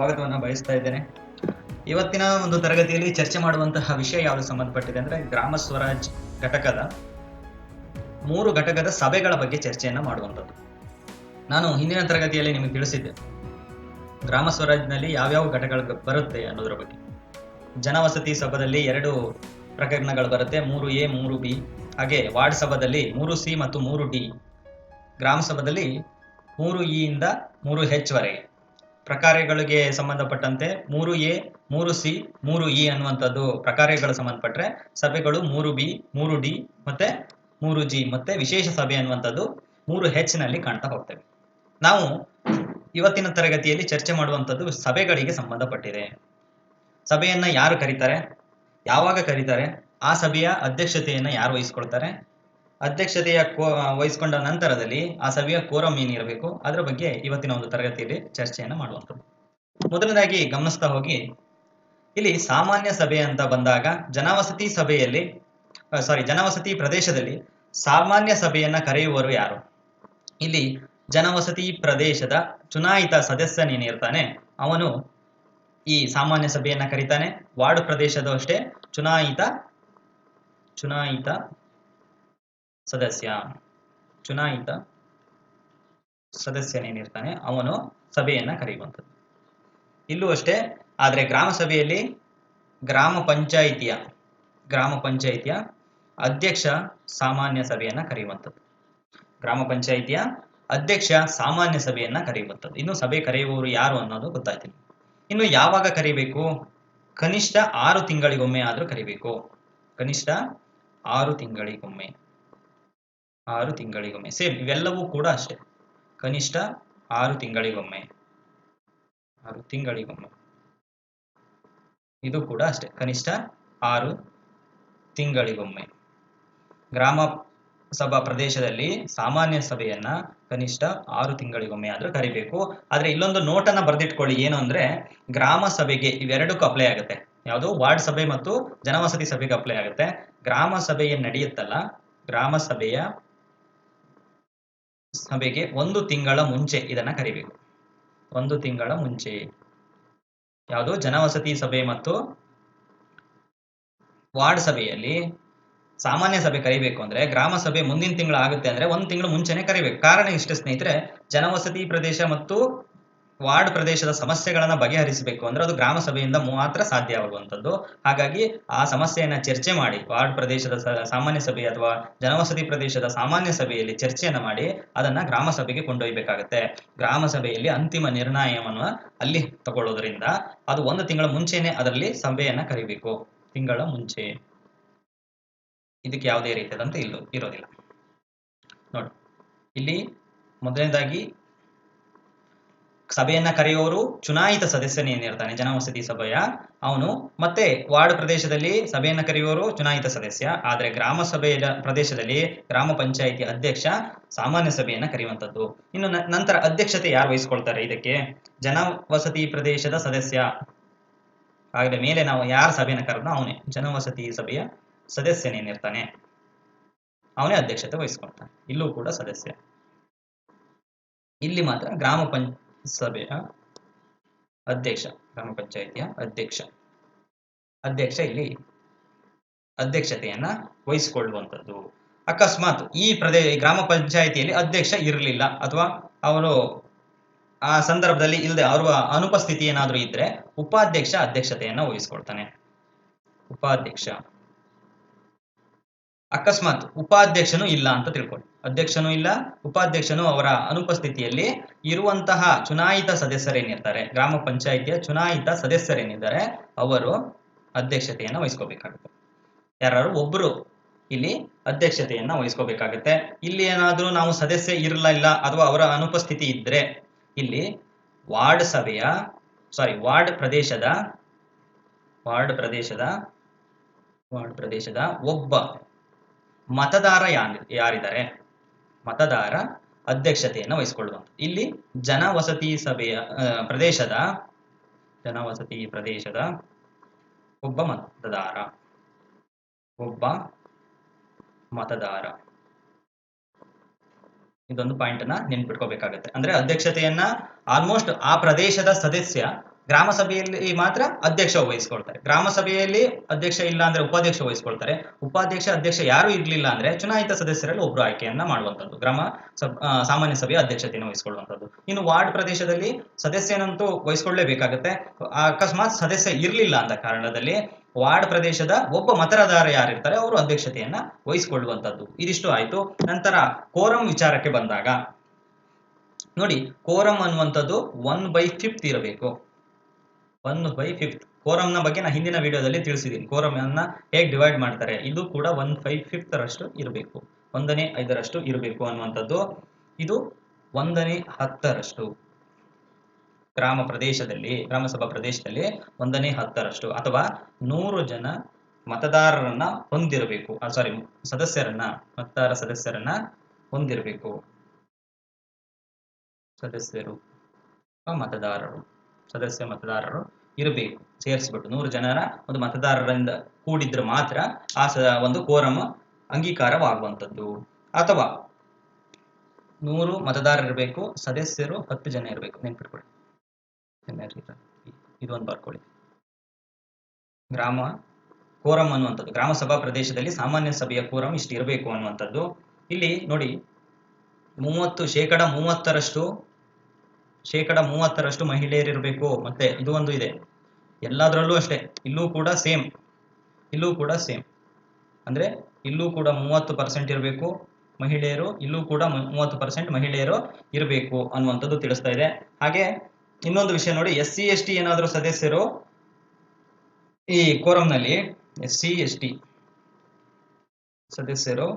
ಸ್ವಾಗತವನ್ನು ಬಯಸ್ತಾ ಇದ್ದೇನೆ. ಇವತ್ತಿನ ಒಂದು ತರಗತಿಯಲ್ಲಿ ಚರ್ಚೆ ಮಾಡುವಂತಹ ವಿಷಯ ಯಾವುದು ಸಂಬಂಧಪಟ್ಟಿದೆ ಅಂದ್ರೆ ಗ್ರಾಮ ಸ್ವರಾಜ್ ಘಟಕದ ಮೂರು ಘಟಕದ ಸಭೆಗಳ ಬಗ್ಗೆ ಚರ್ಚೆಯನ್ನ ಮಾಡುವಂಥದ್ದು. ನಾನು ಹಿಂದಿನ ತರಗತಿಯಲ್ಲಿ ನಿಮಗೆ ತಿಳಿಸಿದ್ದೆ. ಗ್ರಾಮ ಸ್ವರಾಜ್ನಲ್ಲಿ ಯಾವ್ಯಾವ ಘಟಕಗಳು ಬರುತ್ತೆ ಅನ್ನೋದ್ರ ಬಗ್ಗೆ. ಜನವಸತಿ ಸಭದಲ್ಲಿ ಎರಡು ಪ್ರಕರಣಗಳು ಬರುತ್ತೆ. ಮೂರು ಎ, ಮೂರು ಬಿ. ಹಾಗೆ ವಾರ್ಡ್ ಸಭದಲ್ಲಿ ಮೂರು ಸಿ ಮತ್ತು ಮೂರು ಡಿ. ಗ್ರಾಮ ಸಭೆಯಲ್ಲಿ ಮೂರು ಇ ಇಂದ ಮೂರು ಹೆಚ್ ವರೆಗೆ. ಪ್ರಕಾರಗಳಿಗೆ ಸಂಬಂಧಪಟ್ಟಂತೆ ಮೂರು ಎ, ಮೂರು ಸಿ, ಮೂರು ಇ ಅನ್ನುವಂಥದ್ದು ಪ್ರಕಾರಗಳು ಸಂಬಂಧಪಟ್ಟರೆ ಸಭೆಗಳು ಮೂರು ಬಿ, ಮೂರು ಡಿ ಮತ್ತೆ ಮೂರು ಜಿ ಮತ್ತೆ ವಿಶೇಷ ಸಭೆ ಅನ್ನುವಂಥದ್ದು ಮೂರು ಹೆಚ್ನಲ್ಲಿ ಕಾಣ್ತಾ ಹೋಗ್ತೇವೆ. ನಾವು ಇವತ್ತಿನ ತರಗತಿಯಲ್ಲಿ ಚರ್ಚೆ ಮಾಡುವಂಥದ್ದು ಸಭೆಗಳಿಗೆ ಸಂಬಂಧಪಟ್ಟಿದೆ. ಸಭೆಯನ್ನ ಯಾರು ಕರೀತಾರೆ? ಯಾವಾಗ ಕರೀತಾರೆ? ಆ ಸಭೆಯ ಅಧ್ಯಕ್ಷತೆಯನ್ನ ಯಾರು ವಹಿಸ್ಕೊಳ್ತಾರೆ? ಅಧ್ಯಕ್ಷತೆಯ ವಹಿಸಿಕೊಂಡ ನಂತರದಲ್ಲಿ ಆ ಸಭೆಯ ಕೋರಂ ಏನಿರಬೇಕು, ಅದರ ಬಗ್ಗೆ ಇವತ್ತಿನ ಒಂದು ತರಗತಿಯಲ್ಲಿ ಚರ್ಚೆಯನ್ನು ಮಾಡುವಂಥದ್ದು ಮೊದಲನೇದಾಗಿ ಗಮನಿಸ್ತಾ ಹೋಗಿ, ಇಲ್ಲಿ ಸಾಮಾನ್ಯ ಸಭೆ ಅಂತ ಬಂದಾಗ ಜನವಸತಿ ಸಭೆಯಲ್ಲಿ ಸಾರಿ ಜನವಸತಿ ಪ್ರದೇಶದಲ್ಲಿ ಸಾಮಾನ್ಯ ಸಭೆಯನ್ನ ಕರೆಯುವವರು ಯಾರು? ಇಲ್ಲಿ ಜನವಸತಿ ಪ್ರದೇಶದ ಚುನಾಯಿತ ಸದಸ್ಯನೇನಿರ್ತಾನೆ ಅವನು ಈ ಸಾಮಾನ್ಯ ಸಭೆಯನ್ನ ಕರೀತಾನೆ, ವಾರ್ಡ್ ಪ್ರದೇಶದ ಅಷ್ಟೇ ಚುನಾಯಿತ ಚುನಾಯಿತ ಸದಸ್ಯ ಚುನಾಯಿತ ಸದಸ್ಯನೇನಿರ್ತಾನೆ, ಅವನು ಸಭೆಯನ್ನ ಕರೆಯುವಂಥದ್ದು. ಇಲ್ಲೂ ಅಷ್ಟೇ, ಆದರೆ ಗ್ರಾಮ ಸಭೆಯಲ್ಲಿ ಗ್ರಾಮ ಪಂಚಾಯಿತಿಯ ಗ್ರಾಮ ಪಂಚಾಯಿತಿಯ ಅಧ್ಯಕ್ಷ ಸಾಮಾನ್ಯ ಸಭೆಯನ್ನ ಕರೆಯುವಂಥದ್ದು. ಗ್ರಾಮ ಪಂಚಾಯಿತಿಯ ಅಧ್ಯಕ್ಷ ಸಾಮಾನ್ಯ ಸಭೆಯನ್ನ ಕರೆಯುವಂಥದ್ದು. ಇನ್ನು ಸಭೆ ಕರೆಯುವವರು ಯಾರು ಅನ್ನೋದು ಗೊತ್ತಾಯ್ತಿಲ್ಲ. ಇನ್ನು ಯಾವಾಗ ಕರಿಬೇಕು? ಕನಿಷ್ಠ ಆರು ತಿಂಗಳಿಗೊಮ್ಮೆ ಆದರೂ ಕರಿಬೇಕು. ಕನಿಷ್ಠ ಆರು ತಿಂಗಳಿಗೊಮ್ಮೆ. ಆರು ತಿಂಗಳಿಗೊಮ್ಮೆ. ಸೇಮ್ ಇವೆಲ್ಲವೂ ಕೂಡ ಅಷ್ಟೇ. ಕನಿಷ್ಠ ಆರು ತಿಂಗಳಿಗೊಮ್ಮೆ. ಆರು ತಿಂಗಳಿಗೊಮ್ಮೆ. ಇದು ಕೂಡ ಅಷ್ಟೇ. ಕನಿಷ್ಠ ಆರು ತಿಂಗಳಿಗೊಮ್ಮೆ. ಗ್ರಾಮ ಸಭಾ ಪ್ರದೇಶದಲ್ಲಿ ಸಾಮಾನ್ಯ ಸಭೆಯನ್ನ ಕನಿಷ್ಠ ಆರು ತಿಂಗಳಿಗೊಮ್ಮೆ ಆದ್ರೂ ಕರಿಬೇಕು. ಆದ್ರೆ ಇಲ್ಲೊಂದು ನೋಟನ್ನ ಬರೆದಿಟ್ಕೊಳ್ಳಿ. ಏನು ಅಂದ್ರೆ ಗ್ರಾಮ ಸಭೆಗೆ ಇವೆರಡಕ್ಕೂ ಅಪ್ಲೈ ಆಗುತ್ತೆ. ಯಾವುದು? ವಾರ್ಡ್ ಸಭೆ ಮತ್ತು ಜನವಸತಿ ಸಭೆಗೆ ಅಪ್ಲೈ ಆಗುತ್ತೆ. ಗ್ರಾಮ ಸಭೆ ಏನ್ ನಡೆಯುತ್ತಲ್ಲ, ಗ್ರಾಮ ಸಭೆಯ ಸಭೆಗೆ ಒಂದು ತಿಂಗಳ ಮುಂಚೆ ಇದನ್ನ ಕರಿಬೇಕು. ಒಂದು ತಿಂಗಳ ಮುಂಚೆ. ಯಾವುದು ಜನವಸತಿ ಸಭೆ ಮತ್ತು ವಾರ್ಡ್ ಸಭೆಯಲ್ಲಿ ಸಾಮಾನ್ಯ ಸಭೆ ಕರಿಬೇಕು ಅಂದ್ರೆ ಗ್ರಾಮ ಸಭೆ ಮುಂದಿನ ತಿಂಗಳು ಆಗುತ್ತೆ ಅಂದ್ರೆ ಒಂದು ತಿಂಗಳು ಮುಂಚೆನೆ ಕರಿಬೇಕು. ಕಾರಣ ಇಷ್ಟೇ ಸ್ನೇಹಿತರೆ, ಜನವಸತಿ ಪ್ರದೇಶ ಮತ್ತು ವಾರ್ಡ್ ಪ್ರದೇಶದ ಸಮಸ್ಯೆಗಳನ್ನ ಬಗೆಹರಿಸಬೇಕು ಅಂದ್ರೆ ಅದು ಗ್ರಾಮ ಸಭೆಯಿಂದ ಮಾತ್ರ ಸಾಧ್ಯವಾಗುವಂಥದ್ದು ಹಾಗಾಗಿ ಆ ಸಮಸ್ಯೆಯನ್ನ ಚರ್ಚೆ ಮಾಡಿ, ವಾರ್ಡ್ ಪ್ರದೇಶದ ಸಾಮಾನ್ಯ ಸಭೆ ಅಥವಾ ಜನವಸತಿ ಪ್ರದೇಶದ ಸಾಮಾನ್ಯ ಸಭೆಯಲ್ಲಿ ಚರ್ಚೆಯನ್ನು ಮಾಡಿ ಅದನ್ನ ಗ್ರಾಮ ಸಭೆಗೆ ಕೊಂಡೊಯ್ಬೇಕಾಗತ್ತೆ. ಗ್ರಾಮ ಸಭೆಯಲ್ಲಿ ಅಂತಿಮ ನಿರ್ಣಯವನ್ನು ಅಲ್ಲಿ ತಗೊಳ್ಳೋದ್ರಿಂದ ಅದು ಒಂದು ತಿಂಗಳ ಮುಂಚೆನೆ ಅದರಲ್ಲಿ ಸಭೆಯನ್ನ ಕರಿಬೇಕು. ತಿಂಗಳ ಮುಂಚೆ. ಇದಕ್ಕೆ ಯಾವುದೇ ರೀತಿಯಾದಂತೆ ಇಲ್ಲ ಇರೋದಿಲ್ಲ. ನೋಡಿ, ಇಲ್ಲಿ ಮೊದಲನೇದಾಗಿ ಸಭೆಯನ್ನ ಕರೆಯುವವರು ಚುನಾಯಿತ ಸದಸ್ಯನೇ ಏನಿರ್ತಾನೆ ಜನವಸತಿ ಸಭೆಯ. ಅವನು ಮತ್ತೆ ವಾರ್ಡ್ ಪ್ರದೇಶದಲ್ಲಿ ಸಭೆಯನ್ನ ಕರೆಯುವವರು ಚುನಾಯಿತ ಸದಸ್ಯ. ಆದರೆ ಗ್ರಾಮ ಸಭೆಯ ಪ್ರದೇಶದಲ್ಲಿ ಗ್ರಾಮ ಪಂಚಾಯಿತಿ ಅಧ್ಯಕ್ಷ ಸಾಮಾನ್ಯ ಸಭೆಯನ್ನ ಕರೆಯುವಂಥದ್ದು. ಇನ್ನು ನಂತರ ಅಧ್ಯಕ್ಷತೆ ಯಾರು ವಹಿಸ್ಕೊಳ್ತಾರೆ ಇದಕ್ಕೆ? ಜನವಸತಿ ಪ್ರದೇಶದ ಸದಸ್ಯ. ಆಗಲೇ ಮೇಲೆ ನಾವು ಯಾರ ಸಭೆಯನ್ನ ಕರೆದ ಅವನೇ ಜನವಸತಿ ಸಭೆಯ ಸದಸ್ಯನೇನಿರ್ತಾನೆ ಅವನೇ ಅಧ್ಯಕ್ಷತೆ ವಹಿಸ್ಕೊಳ್ತಾನೆ. ಇಲ್ಲೂ ಕೂಡ ಸದಸ್ಯ. ಇಲ್ಲಿ ಮಾತ್ರ ಗ್ರಾಮ ಪಂಚ ಸಭೆಯ ಅಧ್ಯಕ್ಷ, ಗ್ರಾಮ ಪಂಚಾಯಿತಿಯ ಅಧ್ಯಕ್ಷ. ಅಧ್ಯಕ್ಷ ಇಲ್ಲಿ ಅಧ್ಯಕ್ಷತೆಯನ್ನ ವಹಿಸಿಕೊಳ್ಳುವಂಥದ್ದು. ಅಕಸ್ಮಾತ್ ಈ ಪ್ರದೇಶ ಗ್ರಾಮ ಪಂಚಾಯಿತಿಯಲ್ಲಿ ಅಧ್ಯಕ್ಷ ಇರಲಿಲ್ಲ ಅಥವಾ ಅವರು ಆ ಸಂದರ್ಭದಲ್ಲಿ ಇಲ್ಲದೆ ಅವರ ಅನುಪಸ್ಥಿತಿ ಏನಾದರೂ ಇದ್ರೆ ಉಪಾಧ್ಯಕ್ಷ ಅಧ್ಯಕ್ಷತೆಯನ್ನ ವಹಿಸ್ಕೊಳ್ತಾನೆ. ಉಪಾಧ್ಯಕ್ಷ. ಅಕಸ್ಮಾತ್ ಉಪಾಧ್ಯಕ್ಷನು ಇಲ್ಲ ಅಂತ ತಿಳ್ಕೊಳ್ಳಿ ಅಧ್ಯಕ್ಷನೂ ಇಲ್ಲ, ಉಪಾಧ್ಯಕ್ಷನು ಅವರ ಅನುಪಸ್ಥಿತಿಯಲ್ಲಿ ಇರುವಂತಹ ಚುನಾಯಿತ ಸದಸ್ಯರೇನಿರ್ತಾರೆ, ಗ್ರಾಮ ಪಂಚಾಯಿತಿಯ ಚುನಾಯಿತ ಸದಸ್ಯರೇನಿದ್ದಾರೆ, ಅವರು ಅಧ್ಯಕ್ಷತೆಯನ್ನು ವಹಿಸ್ಕೋಬೇಕಾಗುತ್ತೆ. ಯಾರು ಒಬ್ಬರು ಇಲ್ಲಿ ಅಧ್ಯಕ್ಷತೆಯನ್ನು ವಹಿಸ್ಕೋಬೇಕಾಗುತ್ತೆ. ಇಲ್ಲಿ ಏನಾದರೂ ನಾವು ಸದಸ್ಯ ಇರಲಿಲ್ಲ ಅಥವಾ ಅವರ ಅನುಪಸ್ಥಿತಿ ಇದ್ರೆ ಇಲ್ಲಿ ವಾರ್ಡ್ ಸಭೆಯ ಸಾರಿ ವಾರ್ಡ್ ಪ್ರದೇಶದ ವಾರ್ಡ್ ಪ್ರದೇಶದ ವಾರ್ಡ್ ಪ್ರದೇಶದ ಒಬ್ಬ ಮತದಾರ ಯಾರಿದ್ದಾರೆ? ಮತದಾರ ಅಧ್ಯಕ್ಷತೆಯನ್ನು ವಹಿಸಿಕೊಳ್ಳುವಂತ ಇಲ್ಲಿ ಜನವಸತಿ ಸಭೆಯ ಪ್ರದೇಶದ, ಜನವಸತಿ ಪ್ರದೇಶದ ಒಬ್ಬ ಮತದಾರ. ಒಬ್ಬ ಮತದಾರ. ಇದೊಂದು ಪಾಯಿಂಟ್ ಅನ್ನ ನೆನ್ಪಿಟ್ಕೋಬೇಕಾಗತ್ತೆ. ಅಂದ್ರೆ ಅಧ್ಯಕ್ಷತೆಯನ್ನ ಆಲ್ಮೋಸ್ಟ್ ಆ ಪ್ರದೇಶದ ಸದಸ್ಯ ಗ್ರಾಮ ಸಭೆಯಲ್ಲಿ ಮಾತ್ರ ಅಧ್ಯಕ್ಷ ವಹಿಸ್ಕೊಳ್ತಾರೆ. ಗ್ರಾಮ ಸಭೆಯಲ್ಲಿ ಅಧ್ಯಕ್ಷ ಇಲ್ಲ ಅಂದ್ರೆ ಉಪಾಧ್ಯಕ್ಷ ವಹಿಸ್ಕೊಳ್ತಾರೆ. ಉಪಾಧ್ಯಕ್ಷ, ಅಧ್ಯಕ್ಷ ಯಾರು ಇರ್ಲಿಲ್ಲ ಅಂದ್ರೆ ಚುನಾಯಿತ ಸದಸ್ಯರಲ್ಲಿ ಒಬ್ರು ಆಯ್ಕೆಯನ್ನ ಮಾಡುವಂತದ್ದು ಗ್ರಾಮ ಸಾಮಾನ್ಯ ಸಭೆಯ ಅಧ್ಯಕ್ಷತೆಯನ್ನು ವಹಿಸ್ಕೊಳ್ಳುವಂಥದ್ದು. ಇನ್ನು ವಾರ್ಡ್ ಪ್ರದೇಶದಲ್ಲಿ ಸದಸ್ಯನಂತೂ ವಹಿಸ್ಕೊಳ್ಳೇಬೇಕಾಗತ್ತೆ. ಅಕಸ್ಮಾತ್ ಸದಸ್ಯ ಇರ್ಲಿಲ್ಲ ಅಂತ ಕಾರಣದಲ್ಲಿ ವಾರ್ಡ್ ಪ್ರದೇಶದ ಒಬ್ಬ ಮತದಾರ ಯಾರಿರ್ತಾರೆ, ಅವರು ಅಧ್ಯಕ್ಷತೆಯನ್ನ ವಹಿಸಿಕೊಳ್ಳುವಂತದ್ದು ಇದಿಷ್ಟು ಆಯ್ತು. ನಂತರ ಕೋರಂ ವಿಚಾರಕ್ಕೆ ಬಂದಾಗ. ನೋಡಿ, ಕೋರಂ ಅನ್ನುವಂಥದ್ದು ಒನ್ ಬೈ ಫಿಫ್ತ್ ಇರಬೇಕು. ಒನ್ ಬೈ ಫಿಫ್ತ್ ಕೋರಂನ ಬಗ್ಗೆ ನಾನು ಹಿಂದಿನ ವಿಡಿಯೋದಲ್ಲಿ ತಿಳಿಸಿದ್ದೀನಿ ಕೋರಂ ಅನ್ನ ಹೇಗೆ ಡಿವೈಡ್ ಮಾಡ್ತಾರೆ? ಇದು ಕೂಡ ಒನ್ ಬೈ ಫಿಫ್ತ್ ರಷ್ಟು ಇರಬೇಕು. ಒಂದನೇ ಐದರಷ್ಟು ಇರಬೇಕು ಅನ್ನುವಂಥದ್ದು. ಇದು ಒಂದನೇ ಹತ್ತರಷ್ಟು. ಗ್ರಾಮ ಪ್ರದೇಶದಲ್ಲಿ, ಗ್ರಾಮಸಭಾ ಪ್ರದೇಶದಲ್ಲಿ ಒಂದನೇ ಹತ್ತರಷ್ಟು ಅಥವಾ ನೂರು ಜನ ಮತದಾರರನ್ನ ಹೊಂದಿರಬೇಕು. ಸಾರಿ ಸದಸ್ಯರನ್ನ, ಮತದಾರ ಸದಸ್ಯರನ್ನ ಹೊಂದಿರಬೇಕು. ಸದಸ್ಯರು, ಮತದಾರರು. ಸದಸ್ಯ ಮತದಾರರು ಇರಬೇಕು, ಸೇರಿಸ್ಬಿಟ್ಟು ನೂರು ಜನರ ಒಂದು ಮತದಾರರಿಂದ ಕೂಡಿದ್ರೆ ಮಾತ್ರ ಆ ಒಂದು ಕೋರಂ ಅಂಗೀಕಾರವಾಗುವಂಥದ್ದು. ಅಥವಾ ನೂರು ಮತದಾರರು ಇರಬೇಕು, ಸದಸ್ಯರು ಹತ್ತು ಜನ ಇರಬೇಕು. ನೆನ್ಪಿಟ್ಕೊಳ್ಳಿ. ಇದೊಂದು ಬರ್ಕೊಳ್ಳಿ. ಗ್ರಾಮ ಕೋರಂ ಅನ್ನುವಂಥದ್ದು. ಗ್ರಾಮ ಸಭಾ ಪ್ರದೇಶದಲ್ಲಿ ಸಾಮಾನ್ಯ ಸಭೆಯ ಕೋರಂ ಇಷ್ಟು ಇರಬೇಕು ಅನ್ನುವಂಥದ್ದು. ಇಲ್ಲಿ ನೋಡಿ, ಮೂವತ್ತು ಶೇಕಡ ಮೂವತ್ತರಷ್ಟು ಶೇಕಡ ಮೂವತ್ತರಷ್ಟು ಮಹಿಳೆಯರಿರಬೇಕು. ಮತ್ತೆ ಇದು ಒಂದು ಇದೆ. ಎಲ್ಲದರಲ್ಲೂ ಅಷ್ಟೇ. ಇಲ್ಲೂ ಕೂಡ ಸೇಮ್ ಇಲ್ಲೂ ಕೂಡ ಸೇಮ್ ಅಂದ್ರೆ ಇಲ್ಲೂ ಕೂಡ ಮೂವತ್ತು ಪರ್ಸೆಂಟ್ ಇರಬೇಕು ಮಹಿಳೆಯರು, ಇಲ್ಲೂ ಕೂಡ ಮೂವತ್ತು ಪರ್ಸೆಂಟ್ ಮಹಿಳೆಯರು ಇರಬೇಕು ಅನ್ನುವಂಥದ್ದು ತಿಳಿಸ್ತಾ ಇದೆ. ಹಾಗೆ ಇನ್ನೊಂದು ವಿಷಯ ನೋಡಿ, ಎಸ್ ಸಿ ಎಸ್ ಟಿ ಏನಾದರೂ ಸದಸ್ಯರು ಈ ಕೋರಂನಲ್ಲಿ ಎಸ್ ಸಿ ಎಸ್ ಟಿ ಸದಸ್ಯರು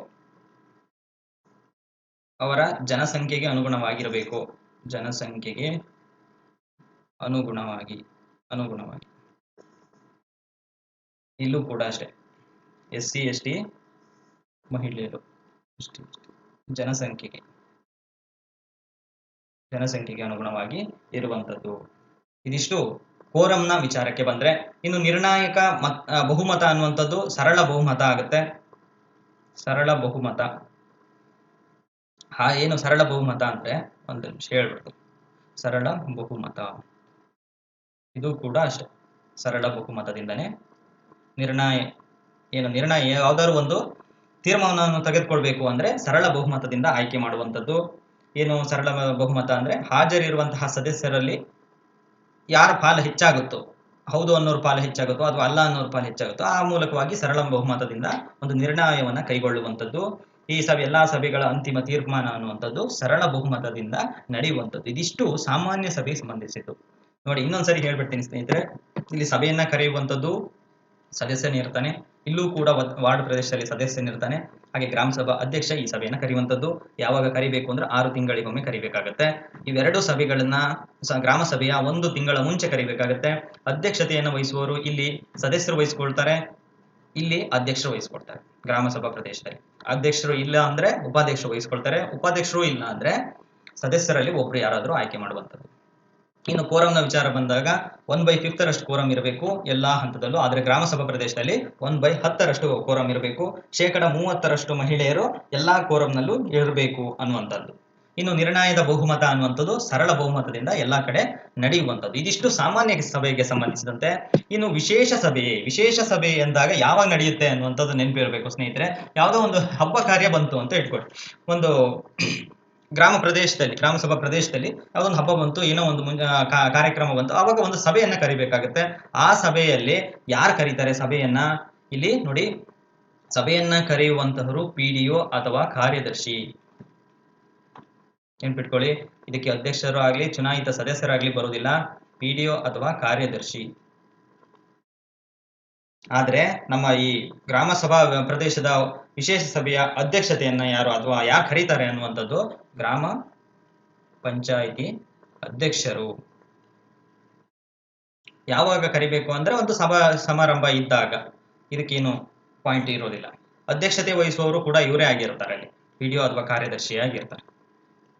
ಅವರ ಜನಸಂಖ್ಯೆಗೆ ಅನುಗುಣವಾಗಿರಬೇಕು. ಜನಸಂಖ್ಯೆಗೆ ಅನುಗುಣವಾಗಿ ಅನುಗುಣವಾಗಿ. ಇಲ್ಲೂ ಕೂಡ ಅಷ್ಟೇ. ಎಸ್ ಸಿ ಎಸ್ ಟಿ ಮಹಿಳೆಯರು ಜನಸಂಖ್ಯೆಗೆ ಜನಸಂಖ್ಯೆಗೆ ಅನುಗುಣವಾಗಿ ಇರುವಂತದ್ದು ಇದಿಷ್ಟು ಕೋರಂನ ವಿಚಾರಕ್ಕೆ ಬಂದ್ರೆ, ಇನ್ನು ನಿರ್ಣಾಯಕ ಮತ್, ಬಹುಮತ ಅನ್ನುವಂಥದ್ದು ಸರಳ ಬಹುಮತ ಆಗುತ್ತೆ. ಸರಳ ಬಹುಮತ. ಹಾ ಏನು ಸರಳ ಬಹುಮತ ಅಂದ್ರೆ ಒಂದು ನಿಮಿಷ ಹೇಳ್ಬಿಡ್ತು ಸರಳ ಬಹುಮತ. ಇದು ಕೂಡ ಅಷ್ಟೇ. ಸರಳ ಬಹುಮತದಿಂದನೇ ನಿರ್ಣಯ, ಏನು ನಿರ್ಣಯ, ಯಾವ್ದಾದ್ರು ಒಂದು ತೀರ್ಮಾನವನ್ನು ತೆಗೆದುಕೊಳ್ಬೇಕು ಅಂದ್ರೆ ಸರಳ ಬಹುಮತದಿಂದ ಆಯ್ಕೆ ಮಾಡುವಂಥದ್ದು. ಏನು ಸರಳ ಬಹುಮತ ಅಂದ್ರೆ ಹಾಜರಿರುವಂತಹ ಸದಸ್ಯರಲ್ಲಿ ಯಾರ ಪಾಲು ಹೆಚ್ಚಾಗುತ್ತೋ, ಹೌದು ಅನ್ನೋರು ಪಾಲು ಹೆಚ್ಚಾಗುತ್ತೋ ಅಥವಾ ಅಲ್ಲ ಅನ್ನೋರು ಪಾಲು ಹೆಚ್ಚಾಗುತ್ತೋ ಆ ಮೂಲಕವಾಗಿ ಸರಳ ಬಹುಮತದಿಂದ ಒಂದು ನಿರ್ಣಯವನ್ನು ಕೈಗೊಳ್ಳುವಂಥದ್ದು. ಈ ಸಭೆ, ಎಲ್ಲಾ ಸಭೆಗಳ ಅಂತಿಮ ತೀರ್ಮಾನ ಅನ್ನುವಂಥದ್ದು ಸರಳ ಬಹುಮತದಿಂದ ನಡೆಯುವಂಥದ್ದು. ಇದಿಷ್ಟು ಸಾಮಾನ್ಯ ಸಭೆಗೆ ಸಂಬಂಧಿಸಿದ್ದು. ನೋಡಿ, ಇನ್ನೊಂದ್ಸರಿ ಹೇಳ್ಬಿಡ್ತೀನಿ ಸ್ನೇಹಿತರೆ, ಇಲ್ಲಿ ಸಭೆಯನ್ನ ಕರೆಯುವಂಥದ್ದು ಸದಸ್ಯನಿರ್ತಾನೆ ಇಲ್ಲೂ ಕೂಡ ವಾರ್ಡ್ ಪ್ರದೇಶದಲ್ಲಿ ಸದಸ್ಯನಿರ್ತಾನೆ ಹಾಗೆ ಗ್ರಾಮ ಸಭಾ ಅಧ್ಯಕ್ಷ ಈ ಸಭೆಯನ್ನ ಕರೆಯುವಂಥದ್ದು. ಯಾವಾಗ ಕರಿಬೇಕು ಅಂದ್ರೆ ಆರು ತಿಂಗಳಿಗೊಮ್ಮೆ ಕರಿಬೇಕಾಗತ್ತೆ. ಇವೆರಡು ಸಭೆಗಳನ್ನ ಗ್ರಾಮ ಸಭೆಯ ಒಂದು ತಿಂಗಳ ಮುಂಚೆ ಕರಿಬೇಕಾಗತ್ತೆ. ಅಧ್ಯಕ್ಷತೆಯನ್ನು ವಹಿಸುವವರು ಇಲ್ಲಿ ಸದಸ್ಯರು ವಹಿಸ್ಕೊಳ್ತಾರೆ, ಇಲ್ಲಿ ಅಧ್ಯಕ್ಷರು ವಹಿಸ್ಕೊಳ್ತಾರೆ ಗ್ರಾಮ ಸಭಾ ಪ್ರದೇಶದಲ್ಲಿ. ಅಧ್ಯಕ್ಷರು ಇಲ್ಲ ಅಂದ್ರೆ ಉಪಾಧ್ಯಕ್ಷರು ವಹಿಸ್ಕೊಳ್ತಾರೆ, ಉಪಾಧ್ಯಕ್ಷರು ಇಲ್ಲ ಅಂದ್ರೆ ಸದಸ್ಯರಲ್ಲಿ ಒಬ್ರು ಯಾರಾದರೂ ಆಯ್ಕೆ ಮಾಡುವಂಥದ್ದು. ಇನ್ನು ಕೋರಂನ ವಿಚಾರ ಬಂದಾಗ ಒನ್ ಬೈ ಫಿಫ್ತರಷ್ಟು ಕೋರಂ ಇರಬೇಕು, ಎಲ್ಲಾ ಹಂತದಲ್ಲೂ. ಆದರೆ ಗ್ರಾಮ ಸಭಾ ಪ್ರದೇಶದಲ್ಲಿ ಒನ್ ಬೈ ಹತ್ತರಷ್ಟು ಕೋರಂ ಇರಬೇಕು. ಶೇಕಡ ಮೂವತ್ತರಷ್ಟು ಮಹಿಳೆಯರು ಎಲ್ಲಾ ಕೋರಂನಲ್ಲೂ ಇರಬೇಕು ಅನ್ನುವಂಥದ್ದು. ಇನ್ನು ನಿರ್ಣಯದ ಬಹುಮತ ಅನ್ನುವಂಥದ್ದು ಸರಳ ಬಹುಮತದಿಂದ ಎಲ್ಲಾ ಕಡೆ ನಡೆಯುವಂಥದ್ದು. ಇದಿಷ್ಟು ಸಾಮಾನ್ಯ ಸಭೆಗೆ ಸಂಬಂಧಿಸಿದಂತೆ ಇನ್ನು ವಿಶೇಷ ಸಭೆ ವಿಶೇಷ ಸಭೆ ಎಂದಾಗ ಯಾವಾಗ ನಡೆಯುತ್ತೆ ಅನ್ನುವಂಥದ್ದು ನೆನಪಿರಬೇಕು ಸ್ನೇಹಿತರೆ. ಯಾವುದೋ ಒಂದು ಹಬ್ಬ ಕಾರ್ಯ ಬಂತು ಅಂತ ಇಟ್ಕೊಳ್ಳಿ ಒಂದು ಗ್ರಾಮ ಪ್ರದೇಶದಲ್ಲಿ ಗ್ರಾಮ ಸಭಾ ಪ್ರದೇಶದಲ್ಲಿ ಯಾವುದೊಂದು ಹಬ್ಬ ಬಂತು, ಏನೋ ಒಂದು ಕಾರ್ಯಕ್ರಮ ಬಂತು, ಆವಾಗ ಒಂದು ಸಭೆಯನ್ನ ಕರಿಬೇಕಾಗುತ್ತೆ. ಆ ಸಭೆಯಲ್ಲಿ ಯಾರು ಕರೀತಾರೆ ಸಭೆಯನ್ನ? ಇಲ್ಲಿ ನೋಡಿ, ಸಭೆಯನ್ನ ಕರೆಯುವಂತಹವರು ಪಿ ಅಥವಾ ಕಾರ್ಯದರ್ಶಿ. ನೆನ್ಪಿಟ್ಕೊಳ್ಳಿ ಇದಕ್ಕೆ ಅಧ್ಯಕ್ಷರು ಆಗ್ಲಿ, ಚುನಾಯಿತ ಸದಸ್ಯರಾಗಲಿ ಬರುವುದಿಲ್ಲ ಪಿ ಡಿ ಒ ಅಥವಾ ಕಾರ್ಯದರ್ಶಿ. ಆದರೆ ನಮ್ಮ ಈ ಗ್ರಾಮ ಸಭಾ ಪ್ರದೇಶದ ವಿಶೇಷ ಸಭೆಯ ಅಧ್ಯಕ್ಷತೆಯನ್ನ ಯಾರು ಅಥವಾ ಯಾರು ಕರೀತಾರೆ ಅನ್ನುವಂಥದ್ದು ಗ್ರಾಮ ಪಂಚಾಯಿತಿ ಅಧ್ಯಕ್ಷರು. ಯಾವಾಗ ಕರಿಬೇಕು ಅಂದ್ರೆ ಒಂದು ಸಭಾ, ಸಮಾರಂಭ ಇದ್ದಾಗ. ಇದಕ್ಕೇನು ಪಾಯಿಂಟ್ ಇರೋದಿಲ್ಲ. ಅಧ್ಯಕ್ಷತೆ ವಹಿಸುವವರು ಕೂಡ ಇವರೇ ಆಗಿರ್ತಾರೆ ಅಲ್ಲಿ. ಒ ಅಥವಾ ಕಾರ್ಯದರ್ಶಿಯಾಗಿರ್ತಾರೆ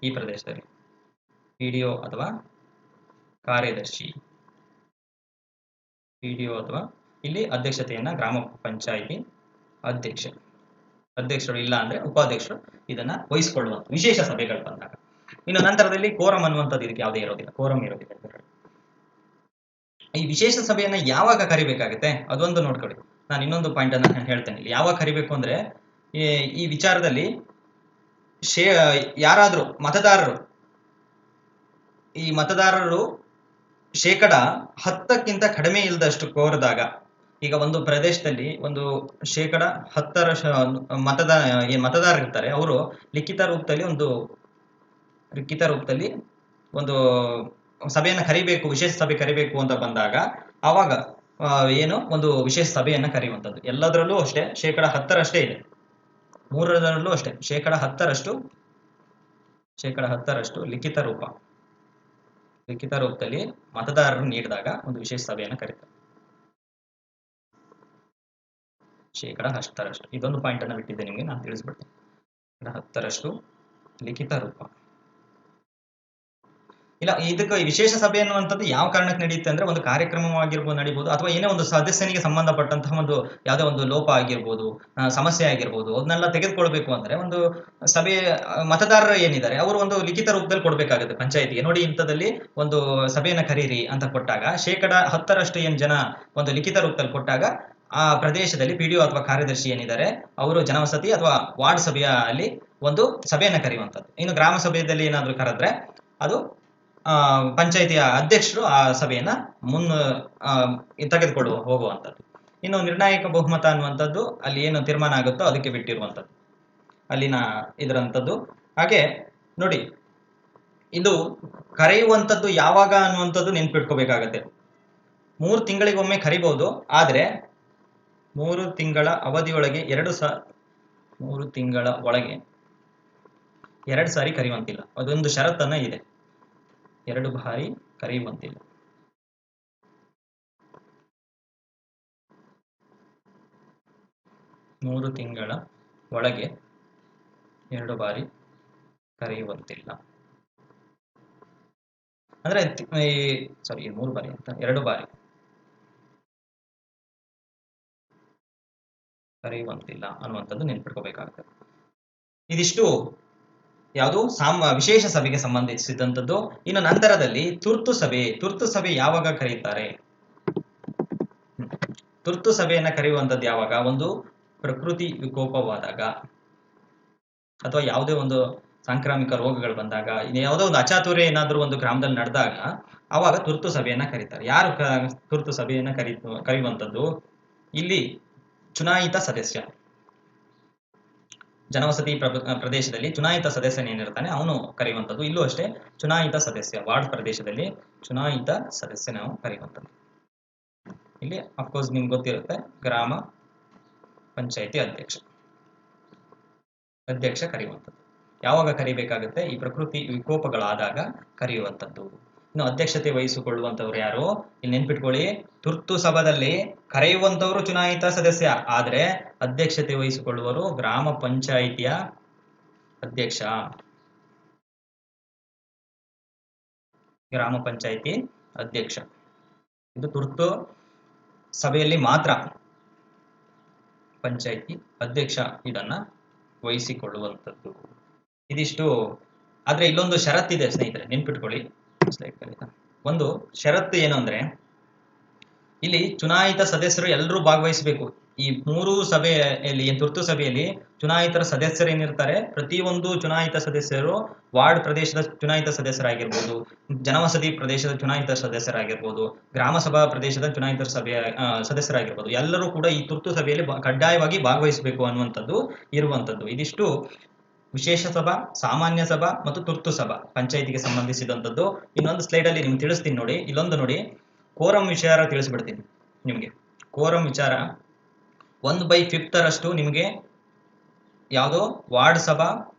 ಈ ಪ್ರದೇಶದಲ್ಲಿ. ವಿಡಿಯೋ ಅಥವಾ ಕಾರ್ಯದರ್ಶಿ. ವಿಡಿಯೋ ಅಥವಾ ಇಲ್ಲಿ ಅಧ್ಯಕ್ಷತೆಯನ್ನ ಗ್ರಾಮ ಪಂಚಾಯಿತಿ ಅಧ್ಯಕ್ಷ. ಅಧ್ಯಕ್ಷರು ಇಲ್ಲ ಅಂದ್ರೆ ಉಪಾಧ್ಯಕ್ಷರು ಇದನ್ನ ವಹಿಸಿಕೊಳ್ಳುವಂತ ವಿಶೇಷ ಸಭೆಗಳು ಬಂದಾಗ. ಇನ್ನು ನಂತರದಲ್ಲಿ ಕೋರಂ ಅನ್ನುವಂಥದ್ದು ಇದಕ್ಕೆ ಯಾವುದೇ ಇರೋದಿಲ್ಲ. ಕೋರಂ ಇರೋದಿಲ್ಲ ಈ ವಿಶೇಷ ಸಭೆಯನ್ನ ಯಾವಾಗ ಕರಿಬೇಕಾಗುತ್ತೆ? ಅದೊಂದು ನೋಡ್ಕೊಳ್ಳಿ. ನಾನು ಇನ್ನೊಂದು ಪಾಯಿಂಟ್ ಅನ್ನ ಹೇಳ್ತೇನೆ. ಯಾವಾಗ ಕರಿಬೇಕು ಅಂದ್ರೆ ಈ ವಿಚಾರದಲ್ಲಿ ಶೇ ಯಾರಾದರೂ ಮತದಾರರು, ಈ ಮತದಾರರು ಶೇಕಡ ಹತ್ತಕ್ಕಿಂತ ಕಡಿಮೆ ಇಲ್ಲದಷ್ಟು ಕೋರಿದಾಗ, ಈಗ ಒಂದು ಪ್ರದೇಶದಲ್ಲಿ ಒಂದು ಶೇಕಡ ಹತ್ತರ ಮತದಾನ ಏನ್ ಮತದಾರರು ಇರ್ತಾರೆ. ಅವರು ಲಿಖಿತ ರೂಪದಲ್ಲಿ ಒಂದು, ಲಿಖಿತ ರೂಪದಲ್ಲಿ ಒಂದು ಸಭೆಯನ್ನು ಕರಿಬೇಕು, ವಿಶೇಷ ಸಭೆ ಕರಿಬೇಕು ಅಂತ ಬಂದಾಗ, ಆವಾಗ ಏನು, ಒಂದು ವಿಶೇಷ ಸಭೆಯನ್ನು ಕರೆಯುವಂಥದ್ದು. ಎಲ್ಲದರಲ್ಲೂ ಅಷ್ಟೇ, ಶೇಕಡ ಹತ್ತರಷ್ಟೇ ಇದೆ. ಮೂರರಲ್ಲೂ ಅಷ್ಟೇ, ಶೇಕಡ ಹತ್ತರಷ್ಟು ಶೇಕಡ ಹತ್ತರಷ್ಟು ಲಿಖಿತ ರೂಪ. ಲಿಖಿತ ರೂಪದಲ್ಲಿ ಮತದಾರರು ನೀಡಿದಾಗ ಒಂದು ವಿಶೇಷ ಸಭೆಯನ್ನು ಕರೀತಾರೆ. ಶೇಕಡ ಹತ್ತರಷ್ಟು, ಇದೊಂದು ಪಾಯಿಂಟ್ ಅನ್ನು ಬಿಟ್ಟಿದ್ದೆ ನಿಮಗೆ, ನಾನು ತಿಳಿಸ್ಬಿಡ್ತೇನೆ. ಹತ್ತರಷ್ಟು ಲಿಖಿತ ರೂಪ. ಇಲ್ಲ, ಇದಕ್ಕೆ ವಿಶೇಷ ಸಭೆ ಅನ್ನುವಂಥದ್ದು ಯಾವ ಕಾರಣಕ್ಕೆ ನಡೆಯುತ್ತೆ ಅಂದ್ರೆ ಒಂದು ಕಾರ್ಯಕ್ರಮವಾಗಿರ್ಬೋದು ನಡೀಬಹುದು ಅಥವಾ ಏನೇ ಒಂದು ಸದಸ್ಯನಿಗೆ ಸಂಬಂಧಪಟ್ಟಂತಹ ಒಂದು ಯಾವುದೇ ಒಂದು ಲೋಪ ಆಗಿರ್ಬೋದು ಸಮಸ್ಯೆ ಆಗಿರ್ಬೋದು, ಅದನ್ನೆಲ್ಲ ತೆಗೆದುಕೊಳ್ಬೇಕು ಅಂದ್ರೆ ಒಂದು ಸಭೆ ಮತದಾರರು ಏನಿದ್ದಾರೆ, ಅವರು ಒಂದು ಲಿಖಿತ ರೂಪದಲ್ಲಿ ಕೊಡಬೇಕಾಗುತ್ತೆ ಪಂಚಾಯತಿಗೆ. ನೋಡಿ ಇಂಥದಲ್ಲಿ ಒಂದು ಸಭೆಯನ್ನ ಕರೀರಿ ಅಂತ ಕೊಟ್ಟಾಗ, ಶೇಕಡ ಹತ್ತರಷ್ಟು ಏನ್ ಜನ ಒಂದು ಲಿಖಿತ ರೂಪದಲ್ಲಿ ಕೊಟ್ಟಾಗ, ಆ ಪ್ರದೇಶದಲ್ಲಿ ಪಿಡಿಒ ಅಥವಾ ಕಾರ್ಯದರ್ಶಿ ಏನಿದ್ದಾರೆ, ಅವರು ಜನವಸತಿ ಅಥವಾ ವಾರ್ಡ್ ಸಭೆಯ ಅಲ್ಲಿ ಒಂದು ಸಭೆಯನ್ನ ಕರೆಯುವಂಥದ್ದು. ಇನ್ನು ಗ್ರಾಮ ಸಭೆಯಲ್ಲಿ ಏನಾದ್ರು ಕರೆದ್ರೆ ಅದು ಪಂಚಾಯಿತಿಯ ಅಧ್ಯಕ್ಷರು ಆ ಸಭೆಯನ್ನ ಮುನ್ ತೆಗೆದುಕೊಳ್ಳುವ ಹೋಗುವಂಥದ್ದು. ಇನ್ನು ನಿರ್ಣಾಯಕ ಬಹುಮತ ಅನ್ನುವಂಥದ್ದು ಅಲ್ಲಿ ಏನು ತೀರ್ಮಾನ ಆಗುತ್ತೋ ಅದಕ್ಕೆ ಬಿಟ್ಟಿರುವಂಥದ್ದು. ಅಲ್ಲಿನ ಇದರಂಥದ್ದು. ಹಾಗೆ ನೋಡಿ, ಇದು ಕರೆಯುವಂಥದ್ದು ಯಾವಾಗ ಅನ್ನುವಂಥದ್ದು ನೆನ್ಪಿಟ್ಕೋಬೇಕಾಗತ್ತೆ. ಮೂರು ತಿಂಗಳಿಗೊಮ್ಮೆ ಕರಿಬಹುದು ಆದ್ರೆ ಮೂರು ತಿಂಗಳ ಅವಧಿಯೊಳಗೆ ಎರಡು ಸ, ಮೂರು ತಿಂಗಳ ಒಳಗೆ ಎರಡು ಸಾರಿ ಕರೆಯುವಂತಿಲ್ಲ ಅದೊಂದು ಷರತ್ತನ್ನ ಇದೆ. ಎರಡು ಬಾರಿ ಕರೆಯುವಂತಿಲ್ಲ. ಮೂರು ತಿಂಗಳ ಒಳಗೆ ಎರಡು ಬಾರಿ ಕರೆಯುವಂತಿಲ್ಲ. ಅಂದ್ರೆ ಸಾರಿ ಮೂರು ಬಾರಿ ಅಂತ, ಎರಡು ಬಾರಿ ಕರೆಯುವಂತಿಲ್ಲ ಅನ್ನುವಂಥದ್ದು ನೆನ್ಪಿಟ್ಕೋಬೇಕಾಗ್ತದೆ. ಇದಿಷ್ಟು ಯಾವುದು? ಸಾಮ ವಿಶೇಷ ಸಭೆಗೆ ಸಂಬಂಧಿಸಿದಂಥದ್ದು. ಇನ್ನು ನಂತರದಲ್ಲಿ ತುರ್ತು ಸಭೆ. ತುರ್ತು ಸಭೆ ಯಾವಾಗ ಕರೀತಾರೆ ತುರ್ತು ಸಭೆಯನ್ನ ಕರೆಯುವಂಥದ್ದು ಯಾವಾಗ? ಒಂದು ಪ್ರಕೃತಿ ವಿಕೋಪವಾದಾಗ. ಅಥವಾ ಯಾವುದೇ ಒಂದು ಸಾಂಕ್ರಾಮಿಕ ರೋಗಗಳು ಬಂದಾಗ ಯಾವುದೋ ಒಂದು ಅಚಾತುರ್ಯ ಏನಾದರೂ ಒಂದು ಗ್ರಾಮದಲ್ಲಿ ನಡೆದಾಗ, ಆವಾಗ ತುರ್ತು ಸಭೆಯನ್ನ ಕರೀತಾರೆ. ಯಾರು ತುರ್ತು ಸಭೆಯನ್ನ ಕರಿ ಕರೆಯುವಂಥದ್ದು? ಇಲ್ಲಿ ಚುನಾಯಿತ ಸದಸ್ಯ. ಜನವಸತಿ ಪ್ರದೇಶದಲ್ಲಿ ಚುನಾಯಿತ ಸದಸ್ಯನೇನಿರ್ತಾನೆ ಅವನು ಕರೆಯುವಂಥದ್ದು. ಇಲ್ಲೂ ಅಷ್ಟೇ ಚುನಾಯಿತ ಸದಸ್ಯ, ವಾರ್ಡ್ ಪ್ರದೇಶದಲ್ಲಿ ಚುನಾಯಿತ ಸದಸ್ಯ ನಾವು ಕರೆಯುವಂಥದ್ದು. ಇಲ್ಲಿ ಅಫ್ಕೋರ್ಸ್ ನಿಮ್ಗೆ ಗೊತ್ತಿರುತ್ತೆ, ಗ್ರಾಮ ಪಂಚಾಯತಿ ಅಧ್ಯಕ್ಷ. ಅಧ್ಯಕ್ಷ ಕರೆಯುವಂಥದ್ದು. ಯಾವಾಗ ಕರಿಬೇಕಾಗುತ್ತೆ? ಈ ಪ್ರಕೃತಿ ವಿಕೋಪಗಳಾದಾಗ ಕರೆಯುವಂಥದ್ದು. ಇನ್ನು ಅಧ್ಯಕ್ಷತೆ ವಹಿಸಿಕೊಳ್ಳುವಂತವ್ರು ಯಾರು? ಇಲ್ಲಿ ನೆನ್ಪಿಟ್ಕೊಳ್ಳಿ, ತುರ್ತು ಸಭಾದಲ್ಲಿ ಕರೆಯುವಂತವರು ಚುನಾಯಿತ ಸದಸ್ಯ. ಆದ್ರೆ ಅಧ್ಯಕ್ಷತೆ ವಹಿಸಿಕೊಳ್ಳುವರು ಗ್ರಾಮ ಪಂಚಾಯಿತಿಯ ಅಧ್ಯಕ್ಷ. ಗ್ರಾಮ ಪಂಚಾಯಿತಿ ಅಧ್ಯಕ್ಷ. ಇದು ತುರ್ತು ಸಭೆಯಲ್ಲಿ ಮಾತ್ರ ಪಂಚಾಯಿತಿ ಅಧ್ಯಕ್ಷ ಇದನ್ನ ವಹಿಸಿಕೊಳ್ಳುವಂಥದ್ದು ಇದಿಷ್ಟು. ಆದ್ರೆ ಇಲ್ಲೊಂದು ಷರತ್ತಿದೆ ಸ್ನೇಹಿತರೆ, ನೆನ್ಪಿಟ್ಕೊಳ್ಳಿ. Slide ಕಲಿತಾ. ಒಂದು ಷರತ್ತು ಏನು ಅಂದ್ರೆ, ಇಲ್ಲಿ ಚುನಾಯಿತ ಸದಸ್ಯರು ಎಲ್ಲರೂ ಭಾಗವಹಿಸಬೇಕು. ಈ ಮೂರು ಸಭೆಯಲ್ಲಿ ತುರ್ತು ಸಭೆಯಲ್ಲಿ ಚುನಾಯಿತರ ಸದಸ್ಯರು ಏನಿರ್ತಾರೆ, ಪ್ರತಿಯೊಂದು ಚುನಾಯಿತ ಸದಸ್ಯರು ವಾರ್ಡ್ ಪ್ರದೇಶದ ಚುನಾಯಿತ ಸದಸ್ಯರಾಗಿರ್ಬೋದು, ಜನವಸತಿ ಪ್ರದೇಶದ ಚುನಾಯಿತ ಸದಸ್ಯರಾಗಿರ್ಬೋದು ಗ್ರಾಮ ಸಭಾ ಪ್ರದೇಶದ ಚುನಾಯಿತ ಸಭೆಯ ಸದಸ್ಯರಾಗಿರ್ಬೋದು. ಎಲ್ಲರೂ ಕೂಡ ಈ ತುರ್ತು ಸಭೆಯಲ್ಲಿ ಕಡ್ಡಾಯವಾಗಿ ಭಾಗವಹಿಸಬೇಕು ಅನ್ನುವಂಥದ್ದು ಇರುವಂಥದ್ದು. ಇದಿಷ್ಟು ವಿಶೇಷ ಸಭಾ, ಸಾಮಾನ್ಯ ಸಭಾ ಮತ್ತು ತುರ್ತು ಸಭಾ ಪಂಚಾಯಿತಿಗೆ ಸಂಬಂಧಿಸಿದಂಥದ್ದು. ಇನ್ನೊಂದು ಸ್ಲೈಡ್ ಅಲ್ಲಿ ನಿಮ್ಗೆ ತಿಳಿಸ್ತೀನಿ ನೋಡಿ. ಇಲ್ಲೊಂದು ನೋಡಿ. ಕೋರಂ ವಿಚಾರ ತಿಳಿಸ್ಬಿಡ್ತೀನಿ ನಿಮಗೆ. ಕೋರಂ ವಿಚಾರ ಒಂದು ಬೈ ಫಿಫ್ತರಷ್ಟು ನಿಮಗೆ ಯಾವುದೋ ವಾರ್ಡ್ ಸಭಾ,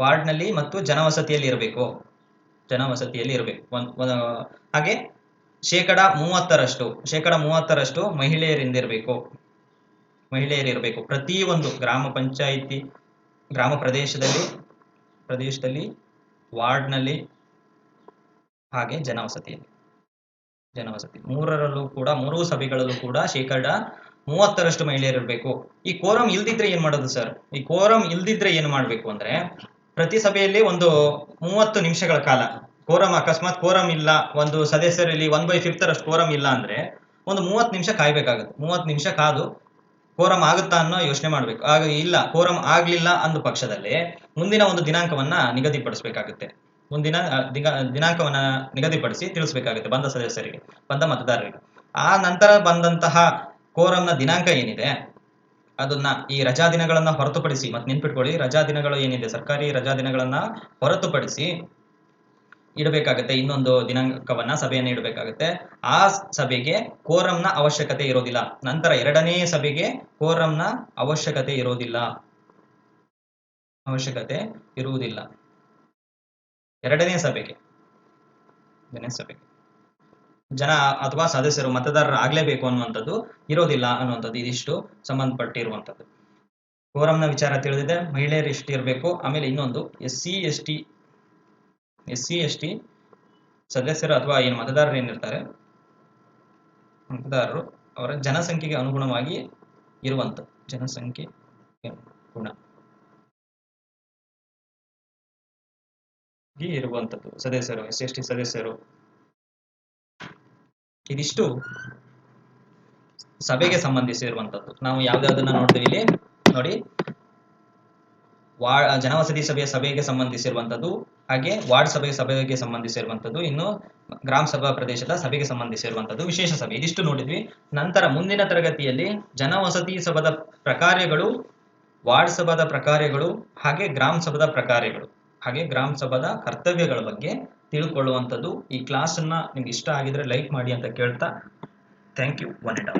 ವಾರ್ಡ್ನಲ್ಲಿ ಮತ್ತು ಜನವಸತಿಯಲ್ಲಿ ಇರಬೇಕು. ಜನವಸತಿಯಲ್ಲಿ ಇರಬೇಕು. ಒಂದ್ ಒಂದ್- ಹಾಗೆ ಶೇಕಡ ಮೂವತ್ತರಷ್ಟು ಶೇಕಡ ಮೂವತ್ತರಷ್ಟು ಮಹಿಳೆಯರಿಂದ ಇರಬೇಕು. ಮಹಿಳೆಯರು ಇರಬೇಕು. ಪ್ರತಿಯೊಂದು ಗ್ರಾಮ ಪಂಚಾಯಿತಿ ಗ್ರಾಮ ಪ್ರದೇಶದಲ್ಲಿ ಪ್ರದೇಶದಲ್ಲಿ, ವಾರ್ಡ್ನಲ್ಲಿ ಹಾಗೆ ಜನವಸತಿಯಲ್ಲಿ. ಜನವಸತಿ. ಮೂರರಲ್ಲೂ ಕೂಡ, ಮೂರೂ ಸಭೆಗಳಲ್ಲೂ ಕೂಡ ಶೇಕಡ ಮೂವತ್ತರಷ್ಟು ಮಹಿಳೆಯರು ಇರಬೇಕು. ಈ ಕೋರಂ ಇಲ್ದಿದ್ರೆ ಏನ್ ಮಾಡೋದು ಸರ್ ಈ ಕೋರಂ ಇಲ್ದಿದ್ರೆ ಏನ್ ಮಾಡ್ಬೇಕು ಅಂದ್ರೆ, ಪ್ರತಿ ಸಭೆಯಲ್ಲಿ ಒಂದು ಮೂವತ್ತು ನಿಮಿಷಗಳ ಕಾಲ. ಕೋರಂ ಅಕಸ್ಮಾತ್ ಕೋರಂ ಇಲ್ಲ, ಒಂದು ಸದಸ್ಯರಲ್ಲಿ ಒನ್ ಬೈ ಫಿಫ್ತ್ ಅಷ್ಟು ಕೋರಂ ಇಲ್ಲ ಅಂದ್ರೆ, ಒಂದು ಮೂವತ್ತು ನಿಮಿಷ ಕಾಯ್ಬೇಕಾಗುತ್ತೆ. ಮೂವತ್ತು ನಿಮಿಷ ಕಾದು ಕೋರಮ್ ಆಗುತ್ತಾ ಅನ್ನೋ ಯೋಚನೆ ಮಾಡ್ಬೇಕು. ಆಗ ಇಲ್ಲ ಕೋರಂ ಆಗ್ಲಿಲ್ಲ ಅಂದ ಪಕ್ಷದಲ್ಲಿ ಮುಂದಿನ ಒಂದು ದಿನಾಂಕವನ್ನ ನಿಗದಿಪಡಿಸಬೇಕಾಗುತ್ತೆ. ಮುಂದಿನ ದಿನಾಂಕವನ್ನ ನಿಗದಿಪಡಿಸಿ ತಿಳಿಸಬೇಕಾಗುತ್ತೆ ಬಂದ ಸದಸ್ಯರಿಗೆ, ಬಂದ ಮತದಾರರಿಗೆ. ಆ ನಂತರ ಬಂದಂತಹ ಕೋರಂನ ದಿನಾಂಕ ಏನಿದೆ? ಅದನ್ನ ಈ ರಜಾ ದಿನಗಳನ್ನ ಹೊರತುಪಡಿಸಿ ಮತ್ತೆ ನೆನ್ಪಿಟ್ಕೊಳ್ಳಿ ರಜಾ ದಿನಗಳು ಏನಿದೆ? ಸರ್ಕಾರಿ ರಜಾ ದಿನಗಳನ್ನ ಹೊರತುಪಡಿಸಿ ಇಡಬೇಕಾಗುತ್ತೆ. ಇನ್ನೊಂದು ದಿನಾಂಕವನ್ನ ಸಭೆಯನ್ನ ಇಡಬೇಕಾಗುತ್ತೆ. ಆ ಸಭೆಗೆ ಕೋರಂನ ಅವಶ್ಯಕತೆ ಇರೋದಿಲ್ಲ. ನಂತರ ಎರಡನೇ ಸಭೆಗೆ ಕೋರಂನ ಅವಶ್ಯಕತೆ ಇರೋದಿಲ್ಲ. ಅವಶ್ಯಕತೆ ಇರುವುದಿಲ್ಲ. ಎರಡನೇ ಸಭೆಗೆ. ಎರಡನೇ ಸಭೆಗೆ. ಜನ ಅಥವಾ ಸದಸ್ಯರು ಮತದಾರರು ಆಗ್ಲೇಬೇಕು ಅನ್ನುವಂಥದ್ದು ಇರೋದಿಲ್ಲ ಅನ್ನುವಂಥದ್ದು ಇದಿಷ್ಟು ಸಂಬಂಧಪಟ್ಟಿರುವಂಥದ್ದು. ಕೋರಂನ ವಿಚಾರ ತಿಳಿದಿದೆ. ಮಹಿಳೆಯರು ಇಷ್ಟಿರಬೇಕು ಆಮೇಲೆ ಇನ್ನೊಂದು S C S T S C, S T ಸದಸ್ಯರು ಅಥವಾ ಏನು ಮತದಾರರು ಏನಿರ್ತಾರೆ? ಮತದಾರರು ಅವರ ಜನಸಂಖ್ಯೆಗೆ ಅನುಗುಣವಾಗಿ ಇರುವಂತ ಜನಸಂಖ್ಯೆ ಗುಣ ಇರುವಂಥದ್ದು ಸದಸ್ಯರು, ಎಸ್ ಎಸ್ ಟಿ ಸದಸ್ಯರು. ಇದಿಷ್ಟು ಸಭೆಗೆ ಸಂಬಂಧಿಸಿರುವಂತದ್ದು. ನಾವು ಯಾವ್ದಾವ್ದನ್ನ ನೋಡ್ತೀವಿ ಇಲ್ಲಿ? ನೋಡಿ. ವಾ, ಜನವಸತಿ ಸಭೆಯ ಸಭೆಗೆ ಸಂಬಂಧಿಸಿರುವಂಥದ್ದು, ಹಾಗೆ ವಾರ್ಡ್ ಸಭೆಯ ಸಭೆಗೆ ಸಂಬಂಧಿಸಿರುವಂಥದ್ದು, ಇನ್ನು ಗ್ರಾಮ ಸಭಾ ಪ್ರದೇಶದ ಸಭೆಗೆ ಸಂಬಂಧಿಸಿರುವಂಥದ್ದು ವಿಶೇಷ ಸಭೆ. ಇದಿಷ್ಟು ನೋಡಿದ್ವಿ. ನಂತರ ಮುಂದಿನ ತರಗತಿಯಲ್ಲಿ ಜನವಸತಿ ಸಭದ ಪ್ರಕಾರಗಳು ವಾರ್ಡ್ ಸಭಾದ ಪ್ರಕಾರಗಳು ಹಾಗೆ ಗ್ರಾಮ ಸಭಾದ ಪ್ರಕಾರಗಳು ಹಾಗೆ ಗ್ರಾಮ ಸಭಾದ ಕರ್ತವ್ಯಗಳ ಬಗ್ಗೆ ತಿಳ್ಕೊಳ್ಳುವಂಥದ್ದು ಈ ಕ್ಲಾಸನ್ನು ನಿಮ್ಗೆ ಇಷ್ಟ ಆಗಿದ್ರೆ ಲೈಕ್ ಮಾಡಿ ಅಂತ ಕೇಳ್ತಾ, ಥ್ಯಾಂಕ್ ಯು ಒನ್ ಇಟ್